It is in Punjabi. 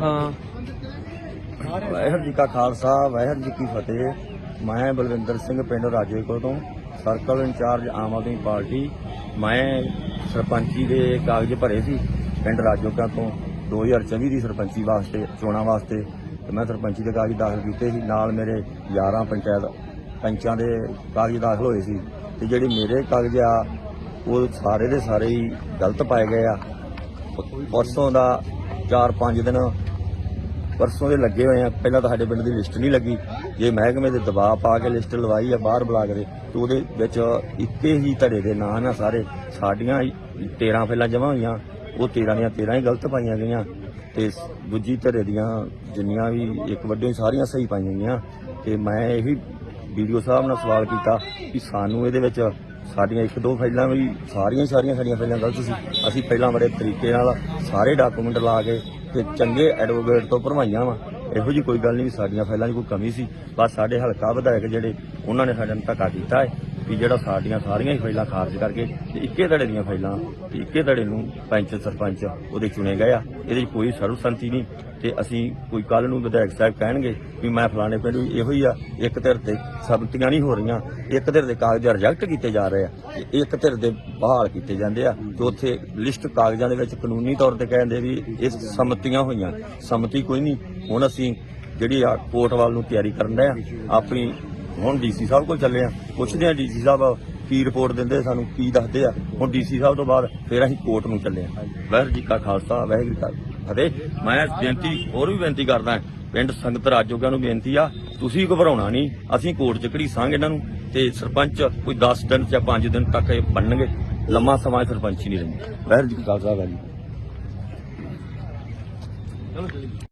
ਹਾਂ। ਵਾਹਿਗੁਰੂ ਜੀ ਕਾ ਖਾਲਸਾ, ਵਾਹਿਗੁਰੂ ਜੀ ਕੀ ਫਤਿਹ। ਮੈਂ ਬਲਵਿੰਦਰ ਸਿੰਘ ਪਿੰਡ ਰਾਜੇ ਕੋ ਤੋਂ, circle incharge Aam Aadmi party. ਮੈਂ ਸਰਪੰਚੀ ਦੇ ਕਾਗਜ਼ ਭਰੇ ਸੀ ਪਿੰਡ ਰਾਜੋਕਾ ਤੋਂ 2024 ਦੀ ਸਰਪੰਚੀ ਵਾਸਤੇ, ਚੋਣਾਂ ਵਾਸਤੇ। ਮੈਂ ਸਰਪੰਚੀ ਦੇ ਕਾਗਜ਼ ਦਾਖਲ ਕੀਤੇ ਸੀ। ਨਾਲ ਮੇਰੇ 11 ਪੰਚਾਇਤ ਪੰਚਾਂ ਦੇ ਕਾਗਜ਼ ਦਾਖਲ ਹੋਏ ਸੀ ਤੇ ਜਿਹੜੇ ਮੇਰੇ ਕਾਗਜ਼ ਆ, ਉਹ ਸਾਰੇ ਦੇ ਸਾਰੇ ਹੀ ਗਲਤ ਪਾਏ ਗਏ ਆ। ਪਰਸੋਂ ਦਾ 4-5 ਦਿਨ ਪਰਸੋਂ ਦੇ ਲੱਗੇ ਹੋਏ ਆ। ਪਹਿਲਾਂ ਤਾਂ ਸਾਡੇ ਪਿੰਡ ਦੀ ਲਿਸਟ ਨਹੀਂ ਲੱਗੀ। ਜੇ ਮਹਿਕਮੇ ਦੇ ਦਬਾਅ ਪਾ ਕੇ ਲਿਸਟ ਲਵਾਈ ਆ ਬਾਹਰ ਬੁਲਾ ਕੇ ਤੇ ਉਹਦੇ ਵਿੱਚ ਇੱਕੇ ਹੀ ਧੜੇ ਦੇ ਨਾਂ ਨਾ ਸਾਰੇ। ਸਾਡੀਆਂ 13 ਫੈਲਾਂ ਜਮ੍ਹਾਂ ਹੋਈਆਂ। ਉਹ 13 ਦੀਆਂ 13 ਹੀ ਗਲਤ ਪਾਈਆਂ ਗਈਆਂ। ਤੇ ਦੂਜੀ ਧੜੇ ਦੀਆਂ ਜਿੰਨੀਆਂ ਵੀ ਇੱਕ ਵੱਡੇ ਸਾਰੀਆਂ ਸਹੀ ਪਾਈਆਂ ਗਈਆਂ। ਤੇ ਮੈਂ ਇਹੀ ਵੀਡੀਓ ਸਾਹਿਬ ਨਾਲ ਸਵਾਲ ਕੀਤਾ ਕਿ ਸਾਨੂੰ ਇਹਦੇ ਵਿੱਚ ਸਾਡੀਆਂ ਇੱਕ ਦੋ ਫਾਈਲਾਂ ਵੀ, ਸਾਰੀਆਂ ਸਾਰੀਆਂ ਸਾਡੀਆਂ ਫਾਈਲਾਂ ਗਲਤ ਸੀ। ਅਸੀਂ ਪਹਿਲਾਂ ਬੜੇ ਤਰੀਕੇ ਨਾਲ ਸਾਰੇ ਡਾਕੂਮੈਂਟ ਲਾ ਕੇ ਤੇ ਚੰਗੇ ਐਡਵੋਕੇਟ ਤੋਂ ਭਰਵਾਈਆਂ ਵਾ। ਇਹੋ ਜੀ ਕੋਈ ਗੱਲ ਨਹੀਂ ਵੀ ਸਾਡੀਆਂ ਫਾਈਲਾਂ 'ਚ ਕੋਈ ਕਮੀ ਸੀ। ਬਸ ਸਾਡੇ ਹਲਕਾ ਵਿਧਾਇਕ ਜਿਹੜੇ, ਉਹਨਾਂ ਨੇ ਸਾਡੇ ਨਾਲ ਧੱਕਾ ਕੀਤਾ ਹੈ। ਵੀ ਜਿਹੜਾ ਸਾਡੀਆਂ ਸਾਰੀਆਂ ਹੀ ਫਾਈਲਾਂ ਖਾਰਜ ਕਰਕੇ ਤੇ ਇੱਕੇ ਧੜੇ ਦੀਆਂ ਫਾਈਲਾਂ ਤੇ ਇੱਕੇ ਧੜੇ ਨੂੰ ਪੰਚ, ਸਰਪੰਚ ਉਹਦੇ ਚੁਣੇ ਗਏ ਆ। ਇਹਦੇ 'ਚ ਕੋਈ ਸਰਵਸੰਮਤੀ ਨਹੀਂ ਤੇ ਅਸੀਂ ਕੋਈ ਕੱਲ ਨੂੰ ਵਿਧਾਇਕ ਸਾਹਿਬ ਕਹਿਣਗੇ ਵੀ ਮੈਂ ਫਲਾਣੇ ਪਿੰਡ ਵੀ ਇਹੋ ਹੀ ਆ, ਇੱਕ ਧਿਰ ਤੇ ਸੰਮਤੀਆਂ ਨਹੀਂ ਹੋ ਰਹੀਆਂ, ਇੱਕ ਧਿਰ ਦੇ ਕਾਗਜ਼ ਰਿਜੈਕਟ ਕੀਤੇ ਜਾ ਰਹੇ ਆ ਤੇ ਇੱਕ ਧਿਰ ਦੇ ਬਹਾਲ ਕੀਤੇ ਜਾਂਦੇ ਆ ਤੇ ਉੱਥੇ ਲਿਸਟ ਕਾਗਜ਼ਾਂ ਦੇ ਵਿੱਚ ਕਾਨੂੰਨੀ ਤੌਰ ਤੇ ਕਹਿੰਦੇ ਵੀ ਇਹ ਸੰਮਤੀਆਂ ਹੋਈਆਂ। ਸੰਮਤੀ ਕੋਈ ਨਹੀਂ। ਹੁਣ ਅਸੀਂ ਜਿਹੜੀ ਆ ਕੋਰਟ ਵੱਲ ਨੂੰ ਤਿਆਰੀ ਕਰਨ ਦੇ ਆ, ਆਪਣੀ ਹੁਣ ਡੀਸੀ ਸਾਹਿਬ ਕੋਲ ਚੱਲੇ ਆ। ਪੁੱਛਦੇ ਆ ਡੀਸੀ ਸਾਹਿਬ ਕੀ ਰਿਪੋਰਟ ਦਿੰਦੇ ਸਾਨੂੰ ਕੀ ਦੱਸਦੇ ਆ। ਹੁਣ ਡੀਸੀ ਸਾਹਿਬ ਤੋਂ ਬਾਅਦ ਫਿਰ ਅਸੀਂ ਕੋਰਟ ਨੂੰ ਚੱਲੇ ਆ। ਵਾਹਿਗੁਰੂ ਜੀ ਕਾ ਖਾਲਸਾ, ਵਾਹਿਗੁਰੂ ਜੀ ਫਤਿਹ। ਮੈਂ ਬੇਨਤੀ, ਹੋਰ ਵੀ ਬੇਨਤੀ ਕਰਦਾ ਪਿੰਡ ਸੰਗਤ ਰਾਜੋਗਾਂ ਨੂੰ ਬੇਨਤੀ ਆ, ਤੁਸੀਂ ਘਬਰਾਉਣਾ ਨਹੀਂ। ਅਸੀਂ ਕੋਰਟ ਚ ਘੜੀਸਾਂਗੇ ਇਹਨਾਂ ਨੂੰ ਤੇ ਸਰਪੰਚ ਕੋਈ 10 ਦਿਨ ਜਾਂ 5 ਦਿਨ ਤੱਕ ਇਹ ਬਣਨਗੇ। ਲੰਮਾ ਸਮਾਂ ਸਰਪੰਚ ਨਹੀਂ ਰਹਿੰਦੇ। ਵਾਹਿਗੁਰੂ ਜੀ ਕਾ ਖਾਲਸਾ, ਵਾਹਿਗੁਰੂ